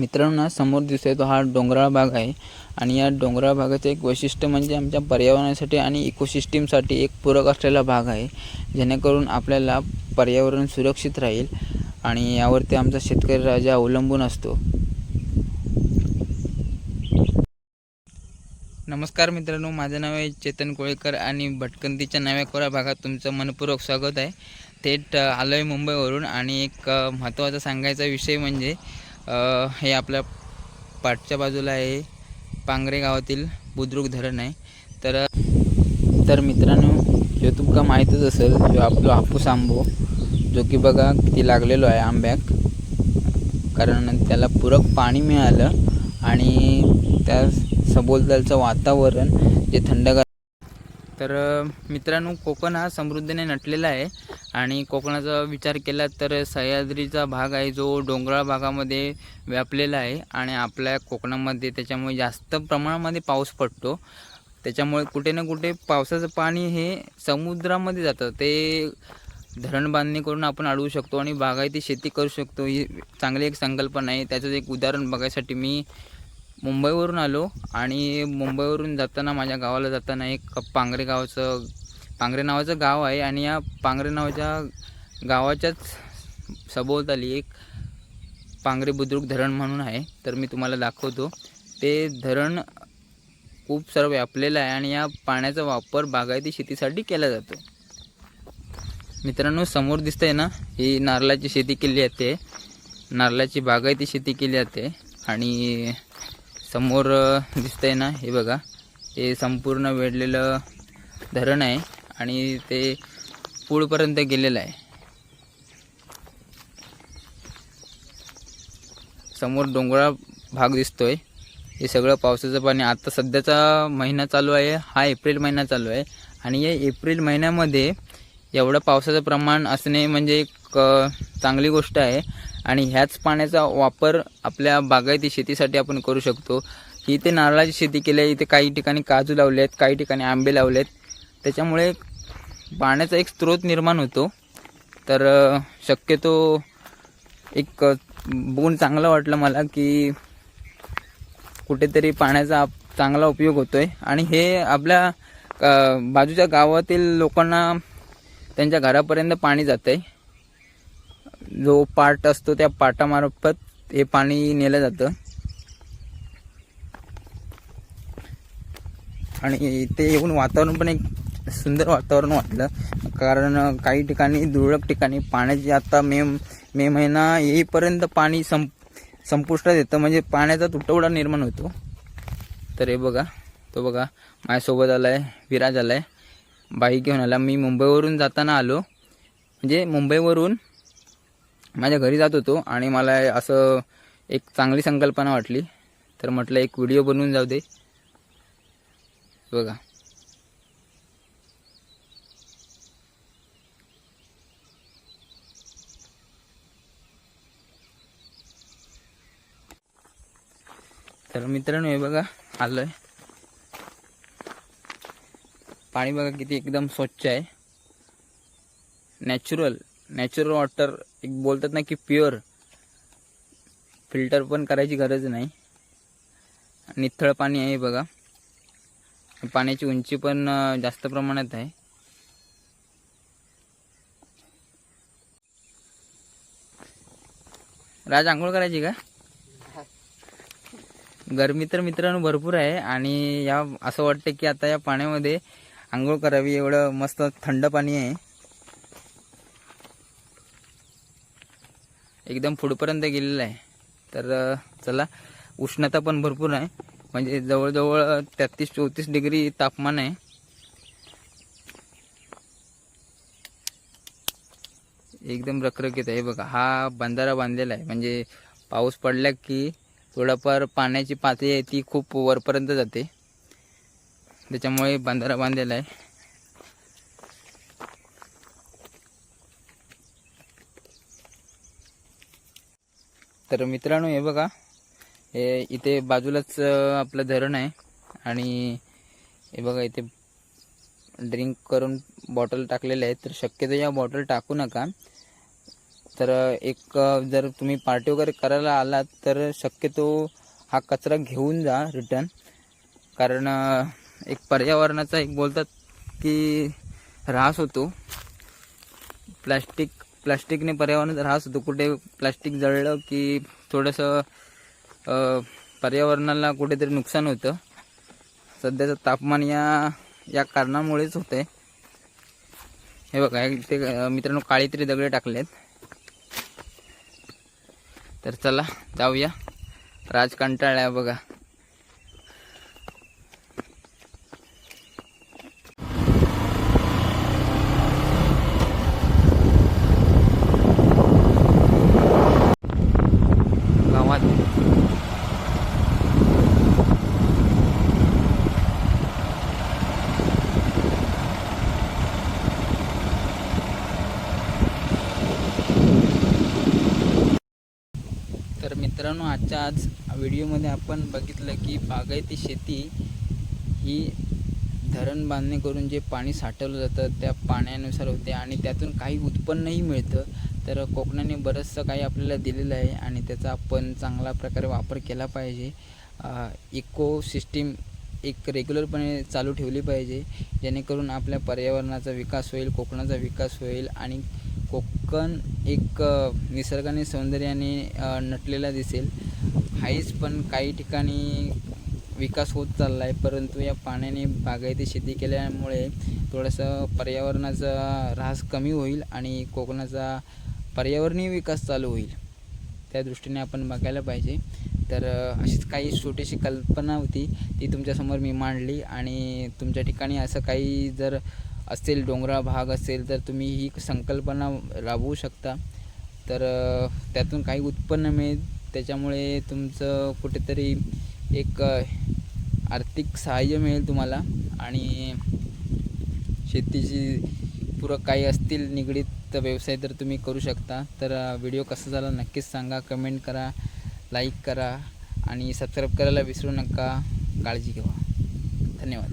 मित्रांनो ना समोर दिसतोय तो हा डोंगराळ भाग आहे. आणि या डोंगराळ भागाचं एक वैशिष्ट्य म्हणजे आमच्या पर्यावरणासाठी आणि इकोसिस्टीमसाठी एक पूरक असलेला भाग आहे. जेणेकरून आपल्याला पर्यावरण सुरक्षित राहील आणि यावरती आमचा शेतकरी राजा अवलंबून असतो. नमस्कार मित्रांनो माझं नाव आहे चेतन कोळेकर आणि भटकंतीच्या नव्या कोरा भागात तुमचं मनपूर्वक स्वागत आहे. थेट आलो आहे मुंबईवरून आणि एक महत्त्वाचा सांगायचा विषय म्हणजे हे आपल्या पाठच्या बाजूला आहे. पांगरे गावातील बुद्रुक धरण आहे. तर तर मित्रांनो जो तुमका माहीतच असेल जो आपलो हापूस आंबो जो की बघा किती लागलेलो आहे आंब्याक. कारण त्याला पूरक पाणी मिळालं आणि त्या सभोवतालचं वातावरण जे थंडगार तर मित्रांनो कोकण हा समृद्धीने नटलेला आहे. आणि कोकणाचा विचार केला तर सह्याद्रीचा भाग आहे जो डोंगराळ भागामध्ये व्यापलेला आहे आणि आपल्या कोकणामध्ये त्याच्यामुळे जास्त प्रमाणामध्ये पाऊस पडतो. त्याच्यामुळे कुठे ना कुठे पावसाचं पाणी हे समुद्रामध्ये जातं. ते धरण बांधणी करून आपण अडवू शकतो आणि बागायती शेती करू शकतो. ही चांगली एक संकल्पना आहे. त्याचं एक उदाहरण बघायसाठी मी मुंबईवरून आलो आणि मुंबईवरून जाताना माझ्या गावाला जाताना एक पांगरे गावाचं पांगरे नावाचं गाव आहे आणि या पांगरे नावाच्या गावाच्याच सभोवताली एक पांगरे बुद्रुक धरण म्हणून आहे. तर मी तुम्हाला दाखवतो. ते धरण खूप सर्व व्यापलेलं आहे आणि या पाण्याचा वापर बागायती शेतीसाठी केला जातो. मित्रांनो समोर दिसतंय ना ही नारळाची शेती केली जाते. नारळाची बागायती शेती केली जाते. आणि समोर अ, दिसतंय ना हे बघा हे संपूर्ण वेढलेलं धरण आहे. आणि ते पुढपर्यंत गेलेलं आहे. समोर डोंगराळ भाग दिसतोय. हे सगळं पावसाचं पाणी आता सध्याचा महिना चालू आहे. हा एप्रिल महिना चालू आहे. आणि या एप्रिल महिन्यामध्ये एवढं पावसाचं प्रमाण असणे म्हणजे एक चांगली गोष्ट आहे. आणि ह्याच पाण्याचा वापर आपल्या बागायती शेतीसाठी आपण करू शकतो. इथे नारळाची शेती केली आहे. इथे काही ठिकाणी काजू लावले आहेत काही ठिकाणी आंबे लावले आहेत त्याच्यामुळे पाण्याचा एक स्रोत निर्माण होतो. तर शक्यतो एक अ, बघून चांगलं वाटलं मला की कुठेतरी पाण्याचा आप- चांगला उपयोग होतो आहे आणि हे आपल्या बाजूच्या गावातील लोकांना त्यांच्या घरापर्यंत पाणी जात आहे जो पाट असतो त्या पाटामार्फत हे पाणी नेलं जातं. आणि ते येऊन वातावरण पण एक सुंदर वातावरण वाटलं. कारण काही ठिकाणी तुरळक ठिकाणी पाण्याची आता मे मे महिना येईपर्यंत पाणी संप संपुष्टात येतं. म्हणजे पाण्याचा तुटवडा निर्माण होतो. तर हे बघा तो बघा माझ्यासोबत आला आहे विराज आला आहे बाईक घेऊन आला. मी मुंबईवरून जाताना आलो. म्हणजे मुंबईवरून माझ्या घरी जात होतो आणि मला असं एक चांगली संकल्पना वाटली. तर म्हटलं एक व्हिडिओ बनवून जाऊ दे. बघा. तर मित्रांनो हे बघा आलंय. पाणी बघा किती एकदम स्वच्छ आहे. नॅचरल नॅचरल वॉटर एक बोलतात ना की प्युअर फिल्टर पण करायची गरज नाही. निथळ पाणी आहे बघा. पाण्याची उंची पण जास्त प्रमाणात आहे. राज आंघोळ करायची का? गरमी तर मित्रांनो भरपूर आहे आणि या असं वाटतं की आता या पाण्यामध्ये आंघोळ करावी एवढं मस्त थंड पाणी आहे. एकदम पुढपर्यंत गेलेलं आहे. तर चला उष्णता पण भरपूर आहे. म्हणजे जवळजवळ तेहतीस चौतीस डिग्री तापमान आहे. एकदम रखरखीत आहे. बघा हा बंधारा बांधलेला आहे. म्हणजे पाऊस पडला की थोडंफार पाण्याची पातळी आहे ती खूप वरपर्यंत जाते. त्याच्यामुळे बांधारा बांधलेला आहे. तर मित्रांनो हे बघा. हे इथे बाजूलाच आपलं धरण आहे. आणि हे बघा इथे ड्रिंक करून बॉटल टाकलेले आहेत. तर शक्यतो या बॉटल टाकू नका. तर एक जर तुम्ही पार्टी वगैरे करायला आलात तर शक्यतो हा कचरा घेऊन जा रिटर्न कारण एक पर्यावरणाचा एक बोलतात की ऱ्हास होतो. प्लास्टिक प्लास्टिकने पर्यावरणाचा ऱ्हास होतो. कुठे प्लॅस्टिक जळलं की थोडंसं पर्यावरणाला कुठेतरी नुकसान होतं. सध्याचं तापमान या या कारणामुळेच होतं आहे हे बघा ते मित्रांनो काळीतरी दगडे टाकलेत. तर चला जाऊया. राज कंटाळ्या बघा. तर मित्रांनो आजच्या आज व्हिडिओमध्ये आपण बघितलं की बागायती शेती ही धरण बांधणे करून जे पाणी साठवलं जातं त्या पाण्यानुसार होते आणि त्यातून काही उत्पन्नही मिळतं. तर कोकणाने बरंचसं काही आपल्याला दिलेलं आहे आणि त्याचा आपण चांगला प्रकारे वापर केला पाहिजे. इको सिस्टीम एक रेग्युलरपणे चालू ठेवली पाहिजे. जेणेकरून आपल्या पर्यावरणाचा विकास होईल कोकणाचा विकास होईल आणि कोकण एक निसर्गाने सौंदर्याने नटलेला दिसेल. हाईच पण काही ठिकाणी विकास होत चालला आहे परंतु या पाण्याने बागायती शेती केल्यामुळे थोडंसं पर्यावरणाचा ऱ्हास कमी होईल आणि कोकणाचा पर्यावरणीय विकास चालू होईल. त्या दृष्टीने आपण बघायला पाहिजे. तर अशीच काही छोटीशी कल्पना होती ती तुमच्यासमोर मी मांडली आणि तुमच्या ठिकाणी असं काही जर असेल डोंगराळ भाग असेल तर तुम्ही ही संकल्पना राबवू शकता. तर त्यातून काही उत्पन्न मिळेल. त्याच्यामुळे तुमचं कुठेतरी एक आर्थिक सहाय्य मिळेल तुम्हाला आणि शेतीची पूरक काही असतील निगडीत व्यवसाय तर तुम्ही करू शकता. तर व्हिडिओ कसा झाला नक्कीच सांगा. कमेंट करा. लाईक करा आणि सबस्क्राईब करायला विसरू नका. काळजी घ्या. धन्यवाद.